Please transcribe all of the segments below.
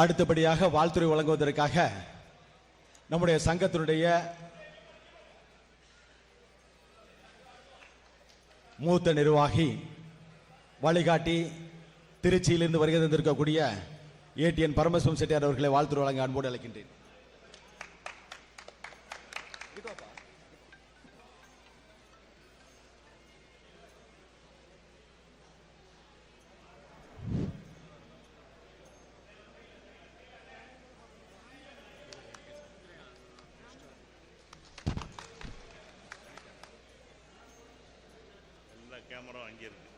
அடுத்தபடியாக வாழ்த்துறை வழங்குவதற்காக நம்முடைய சங்கத்தினுடைய மூத்த நிர்வாகி வழிகாட்டி திருச்சியிலிருந்து வருகை தந்திருக்கக்கூடிய ஏடிஎன் பரமசிவம் செட்டியார் அவர்களை வாழ்த்துறை வழங்க அன்போடு அழைக்கின்றேன். கேமரா அங்கே இருக்கு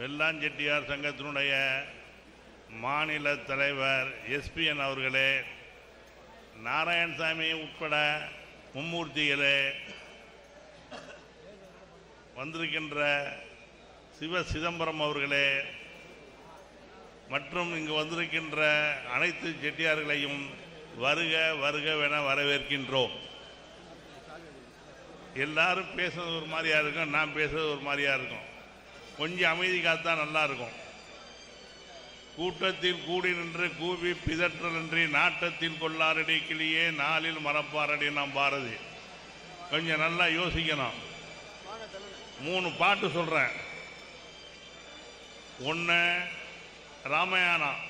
வெள்ளாஞ்செட்டியார் சங்கத்தினுடைய மாநில தலைவர் எஸ்பிஎன் அவர்களே நாராயணசாமி உட்பட மும்மூர்த்திகளே வந்திருக்கின்ற சிவ சிதம்பரம் அவர்களே மற்றும் இங்கு வந்திருக்கின்ற அனைத்து செட்டியார்களையும் வருக வருகவென வரவேற்கின்றோம். எல்லாரும் பேசுறது ஒரு மாதிரியாக இருக்கும் நான் பேசுறது ஒரு மாதிரியாக இருக்கும். கொஞ்சம் அமைதி காத்தா நல்லா இருக்கும் கூட்டத்தில் கூடி நின்று கூவி பிதற்றலன்றி நாட்டத்தில் கொள்ளாரடி கிளியே நாளில் மறப்பாரடி நாம் பாரதி. கொஞ்சம் நல்லா யோசிக்கணும். மூணு பாட்டு சொல்கிறேன் ஒன்று ராமாயணம்.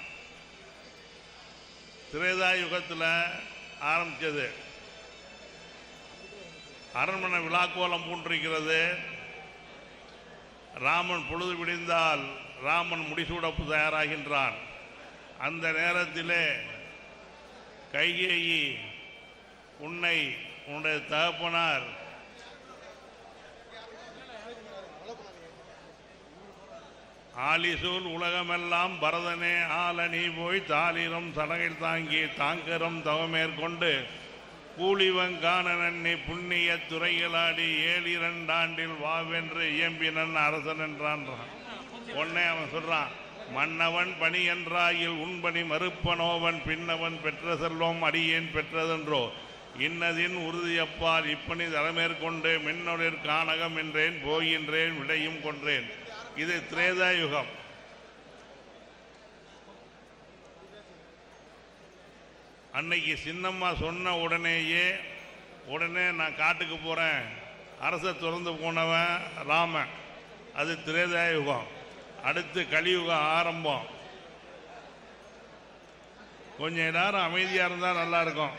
திரேதா யுகத்தில் ஆரம்பித்தது அரண்மனை விழாக்கோலம் பூண்டிருக்கிறது. ராமன் பொழுது விடிந்தால் ராமன் முடிசூட தயாராகின்றான். அந்த நேரத்திலே கைகேயி உன்னை உன்னுடைய தகப்பனார் ஆலிசூல் உலகமெல்லாம் பரதனே ஆல நீ போய் தாலிரம் சடகில் தாங்கி தாங்கரம் தவமேற்கொண்டு கூலிவன் நீ புண்ணிய துறைகளாடி ஏழிரண்டாண்டில் வாவென்று இயம்பினன் அரசன் என்றான் உடனே அவன் சொல்றான் மன்னவன் பணி என்றாயில் உண்பணி மறுப்பனோவன் பின்னவன் பெற்ற செல்வம் அடியேன் பெற்றதென்றோ? இன்னதின் உறுதியப்பால் இப்பணி தலைமேற்கொண்டு மின்னொழிற் காணகம் என்றேன் போகின்றேன் விடையும் கொன்றேன். இது திரேதா யுகம் அன்னைக்கு சின்னம்மா சொன்ன உடனேயே உடனே நான் காட்டுக்கு போகிறேன் அரசை திறந்து போனவன் ராமன். அது திரேதாயுகம். அடுத்து கலியுகம் ஆரம்பம். கொஞ்சம் நேரம் அமைதியாக இருந்தால் நல்லாயிருக்கும்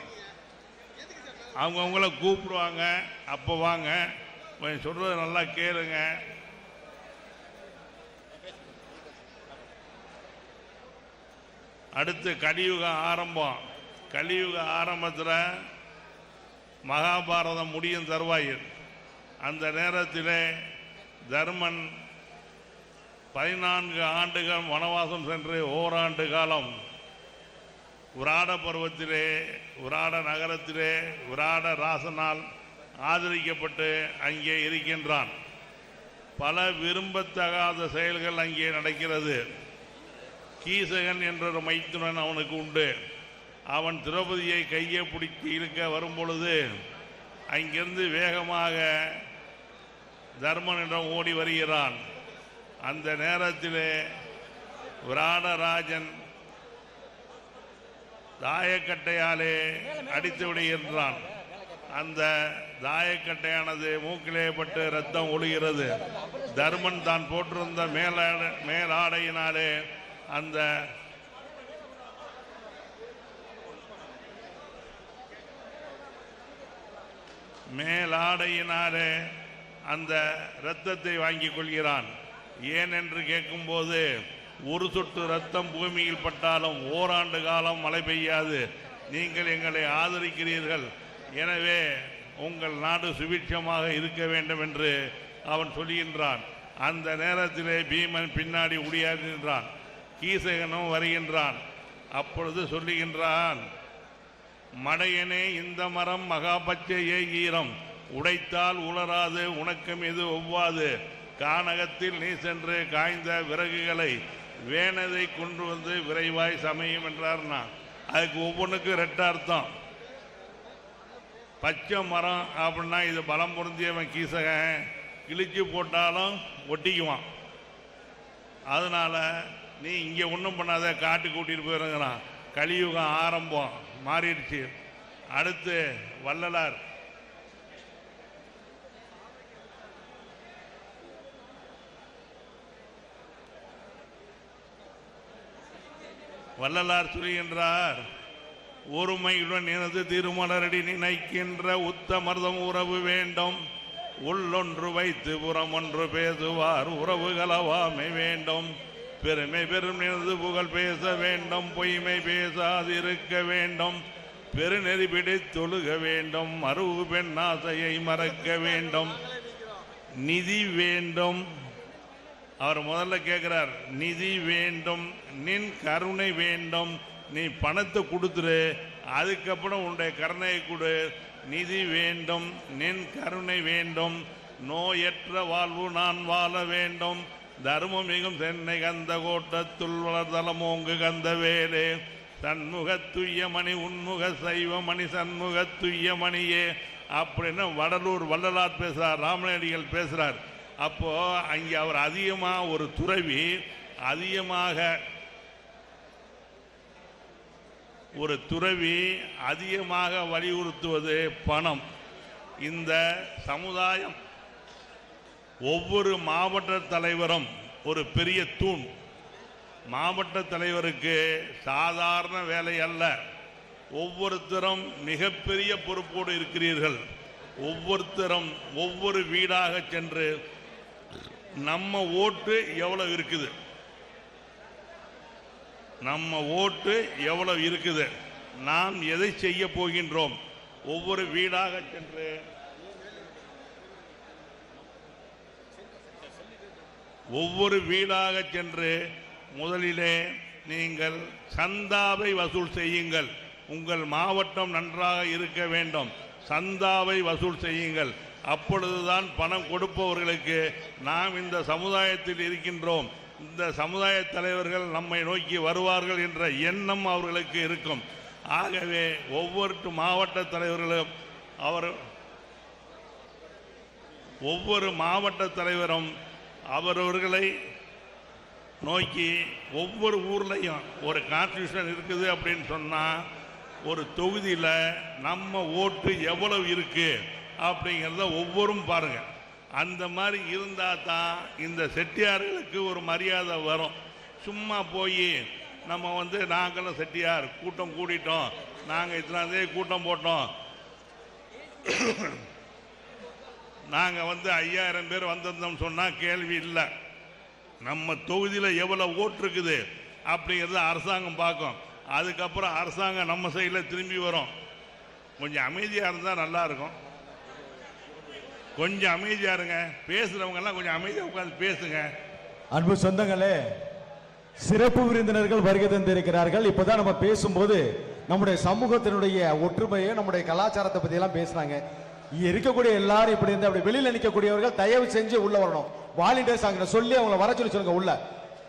அவங்கவுங்கள கூப்பிடுவாங்க. அப்போ வாங்க. கொஞ்சம் சொல்கிறத நல்லா கேளுங்க. அடுத்து கலியுகம் ஆரம்பம். கலியுக ஆரம்பத்தில் மகாபாரதம் முடியும் தருவாயில். அந்த நேரத்தில் தர்மன் பதினான்கு ஆண்டுகள் வனவாசம் சென்று ஓராண்டு காலம் விராட பருவத்திலே விராட நகரத்திலே விராட ராசனால் ஆதரிக்கப்பட்டு அங்கே இருக்கின்றான். பல விரும்பத்தகாத செயல்கள் அங்கே நடக்கிறது. கீசகன் என்ற ஒரு மைத்துனன் அவனுக்கு உண்டு. அவன் திரௌபதியை கையை பிடித்து இழுக்க வரும்பொழுது அங்கிருந்து வேகமாக தர்மனிடம் ஓடி வருகிறான். அந்த நேரத்திலே விராடராஜன் தாயக்கட்டையாலே அடித்து விடுகின்றான். அந்த தாயக்கட்டையானது மூக்கிலே பட்டு ரத்தம் ஒழுகிறது. தர்மன் தான் போட்டிருந்த மேலாட மேலாடையினாலே அந்த மேலாடையினாலே அந்த இரத்தத்தை வாங்கிக் கொள்கிறான். ஏன் என்று கேட்கும்போது ஒரு சொட்டு ரத்தம் பூமியில் பட்டாலும் ஓராண்டு காலம் மழை பெய்யாது. நீங்கள் எங்களை ஆதரிக்கிறீர்கள். எனவே உங்கள் நாடு சுபிட்சமாக இருக்க வேண்டும் என்று அவன் சொல்லுகின்றான் அந்த நேரத்திலே பீமன் பின்னாடி உடையாடி நின்றான் கீசகனும் வருகின்றான். அப்பொழுது சொல்லுகின்றான் மடையனே இந்த மரம் மகாபச்சையே ஈரம் உடைத்தால் உலராது உனக்கும் இது ஒவ்வாது. கானகத்தில் நீ சென்று காய்ந்த விறகுகளை வேனதை கொண்டு வந்து விரைவாய் சமையும் என்றார்னா அதுக்கு ஒவ்வொன்றுக்கும் ரெட்ட அர்த்தம். பச்சை மரம் அப்படின்னா இது பலம் பொருந்தியவன் கீசகன். கிழிச்சு போட்டாலும் ஒட்டிக்குவான். அதனால் நீ இங்கே ஒன்றும் பண்ணாத காட்டு கூட்டிகிட்டு போயிருங்கிறான். கலியுகம் ஆரம்பம். மாறிடுச்சு. அடுத்து வள்ளலார். வள்ளலார் சொல்கின்றார் ஒருமையுடன் எனது திருமலரடி நினைக்கின்ற உத்தமர்தம் உறவு வேண்டும். உள்ளொன்று வைத்து புறம் ஒன்று பேசுவார் உறவுகளவாமை வேண்டும். பெருமை பெரும் நினைந்து புகழ் பேச வேண்டும் பொய்மை பேசாதிருக்க வேண்டும். பெருநெறி பிடித்தொழுக வேண்டும் அருவு பெண் ஆசையை மறக்க வேண்டும். நிதி வேண்டும். அவர் முதல்ல கேட்குறார் நிதி வேண்டும் நின் கருணை வேண்டும். நீ பணத்தை கொடுத்துரு அதுக்கப்புறம் உன்னுடைய கருணையை கொடு. நிதி வேண்டும் நின் கருணை வேண்டும். நோயற்ற வாழ்வு நான் வாழ வேண்டும். தர்மம் சென்னை கந்த கோட்டத்துள் வளர்தலமோங்கு கந்த வேலே. சண்முகத்துய்ய மணி உண்முக சைவமணி மணியே அப்படின்னு வடலூர் வள்ளலார் பேசுகிறார் ராமநடிகள் பேசுகிறார் அப்போது அங்கே அவர் அதிகமாக ஒரு துறவி அதிகமாக ஒரு துறவி அதிகமாக வலியுறுத்துவது பணம். இந்த சமுதாயம் ஒவ்வொரு மாவட்ட தலைவரும் ஒரு பெரிய தூண். மாவட்ட தலைவருக்கு சாதாரண வேலை அல்ல. ஒவ்வொருத்தரும் மிகப்பெரிய பொறுப்போடு இருக்கிறீர்கள். ஒவ்வொருத்தரும் ஒவ்வொரு வீடாக சென்று நம்ம ஓட்டு எவ்வளவு இருக்குது? நம்ம ஓட்டு எவ்வளவு இருக்குது? நாம் எதை செய்ய போகின்றோம்? ஒவ்வொரு வீடாக சென்று ஒவ்வொரு வீடாக சென்று முதலிலே நீங்கள் சந்தாவை வசூல் செய்யுங்கள். உங்கள் மாவட்டம் நன்றாக இருக்க வேண்டும். சந்தாவை வசூல் செய்யுங்கள். அப்பொழுதுதான் பணம் கொடுப்பவர்களுக்கு நாம் இந்த சமுதாயத்தில் இருக்கின்றோம். இந்த சமுதாய தலைவர்கள் நம்மை நோக்கி வருவார்கள் என்ற எண்ணம் அவர்களுக்கு இருக்கும். ஆகவே ஒவ்வொரு மாவட்ட தலைவர்களும் அவர் ஒவ்வொரு மாவட்ட தலைவரும் அவரவர்களை நோக்கி ஒவ்வொரு ஊர்லேயும் ஒரு கான்ஸ்டியூஷன் இருக்குது அப்படின்னு சொன்னால் ஒரு தொகுதியில் நம்ம ஓட்டு எவ்வளவு இருக்குது அப்படிங்கிறத ஒவ்வொரும் பாருங்கள் அந்த மாதிரி இருந்தால் தான் இந்த செட்டியார்களுக்கு ஒரு மரியாதை வரும். சும்மா போய் நம்ம வந்து நாங்களும் செட்டியார் கூட்டம் கூடிட்டோம். நாங்கள் இத்தனாந்தே கூட்டம் போட்டோம். நாங்கள் வந்து ஐயாயிரம் பேர் வந்திருந்தோம் சொன்னால் கேள்வி இல்லை. நம்ம தொகுதியில் எவ்வளோ ஓட்டு இருக்குது அப்படிங்கிறத அரசாங்கம் பார்க்கும். அதுக்கப்புறம் அரசாங்கம் நம்ம சைடில் திரும்பி வரும். கொஞ்சம் அமைதியாக இருந்தால் நல்லா இருக்கும். கொஞ்சம் அமைதியாக இருங்க. பேசுகிறவங்கெல்லாம் கொஞ்சம் அமைதியாக உட்காந்து பேசுங்க. அன்பு சொந்தங்களே சிறப்பு விருந்தினர்கள் வருகை தந்திருக்கிறார்கள். இப்பதான் நம்ம பேசும்போது நம்முடைய சமூகத்தினுடைய ஒற்றுமையை நம்முடைய கலாச்சாரத்தை பற்றியெல்லாம் பேசுகிறாங்க இருக்கக்கூடிய எல்லாரும் இப்படி இருந்து அப்படி வெளியில நிற்கக்கூடியவர்கள் தயவு செஞ்சு உள்ள வரணும். வாலண்டியர்ஸ் அங்க சொல்லி அவங்கள வர சொல்லி சொல்லுங்க உள்ள.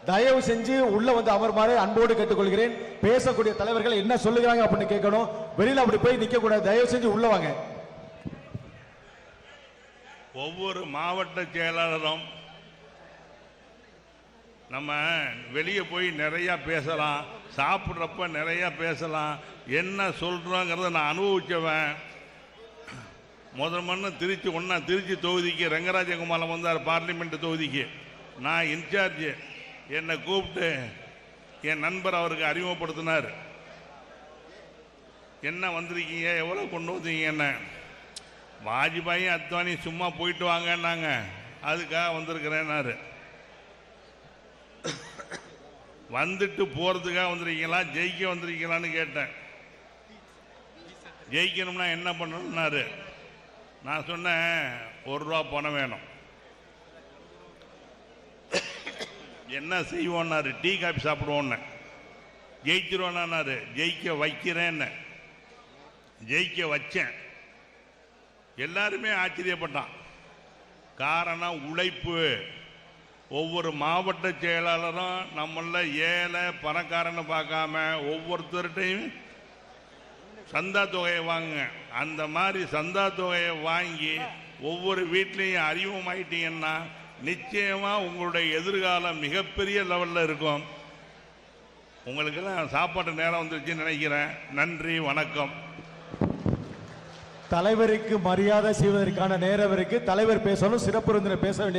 தயவு செஞ்சு உள்ள வந்து அமர்மாறு அன்போடு கேட்டுக்கொள்கிறேன். பேசக்கூடிய தலைவர்கள் என்ன சொல்லுகிறாங்க அப்படின்னு கேட்கணும். வெளியில அப்படி போய் நிற்க கூடாது தயவு செஞ்சு உள்ள வாங்க. ஒவ்வொரு மாவட்ட செயலாளரும் நம்ம வெளியே போய் நிறையா பேசலாம் சாப்பிட்றப்ப நிறையா பேசலாம். என்ன சொல்கிறோங்கிறத நான் அனுபவிச்சவன். முதல் மண்ணு திருச்சி ஒன்றா திருச்சி தொகுதிக்கு ரங்கராஜகுமாரம் வந்தார் பார்லிமெண்ட் தொகுதிக்கு. நான் இன்சார்ஜ். என்னை கூப்பிட்டு என் நண்பர் அவருக்கு அறிமுகப்படுத்தினார். என்ன வந்திருக்கீங்க? எவ்வளோ கொண்டு வந்தீங்க என்ன? வாஜ்பாயும் அத்வானி சும்மா போயிட்டு வாங்கன்னாங்க. அதுக்காக வந்திருக்கிறேன்னாரு. வந்துட்டு போகிறதுக்காக வந்திருக்கீங்களா? ஜெயிக்க வந்திருக்கீங்களான்னு கேட்டேன். ஜெயிக்கணும்னா என்ன பண்ணணும்னாரு? நான் சொன்னேன் ஒரு ரூபா பணம் வேணும். என்ன செய்வோன்னாரு டீ காபி சாப்பிடுவோன்னு ஜெயிச்சிருவோன்னாரு ஜெயிக்க வைக்கிறேன்னு. ஜெயிக்க வச்சேன். எல்லாருமே ஆச்சரியப்பட்டான். காரணம் உழைப்பு. ஒவ்வொரு மாவட்ட செயலாளரும் நம்மள ஏழை பணக்காரன்னு பார்க்காம ஒவ்வொருத்தர்கிட்டையும் சந்தா தொகையை வாங்குங்க. அந்த மாதிரி சந்தா தொகையை வாங்கி ஒவ்வொரு வீட்லேயும் அறிமுகமாயிட்டீங்கன்னா நிச்சயமா உங்களுடைய எதிர்காலம் மிகப்பெரிய லெவலில் இருக்கும். உங்களுக்கெல்லாம் சாப்பாட்டு நேரம் வந்துருச்சுன்னு நினைக்கிறேன். நன்றி வணக்கம். தலைவருக்கு மரியாதை செய்வதற்கான நேரம் இருக்கு. தலைவர் பேசணும் சிறப்பு பேச வேண்டிய